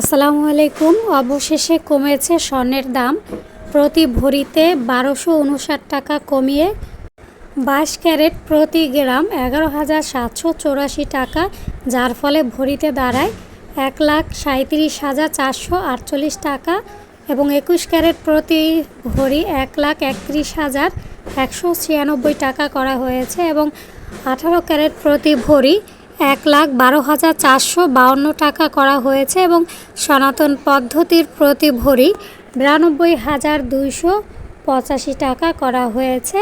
আসসালামু আলাইকুম। অবশেষে কমেছে স্বর্ণের দাম। প্রতি ভরিতে বারোশো উনষাট টাকা কমিয়ে বাইশ ক্যারেট প্রতি গ্রাম এগারো হাজার সাতশো চৌরাশি টাকা, যার ফলে ভরিতে দাঁড়ায় এক লাখ সাঁত্রিশ হাজার চারশো আটচল্লিশ টাকা এবং একুশ ক্যারেট প্রতি ভরি এক লাখ একত্রিশ হাজার একশো ছিয়ানব্বই টাকা করা হয়েছে এবং আঠারো ক্যারেট প্রতি ভরি এক লাখ বারো হাজার চারশো বাউন্ন টাকা করা হয়েছে এবং সনাতন পদ্ধতির প্রতি ভরি বিরানব্বই হাজার দুইশো পঁচাশি টাকা করা হয়েছে।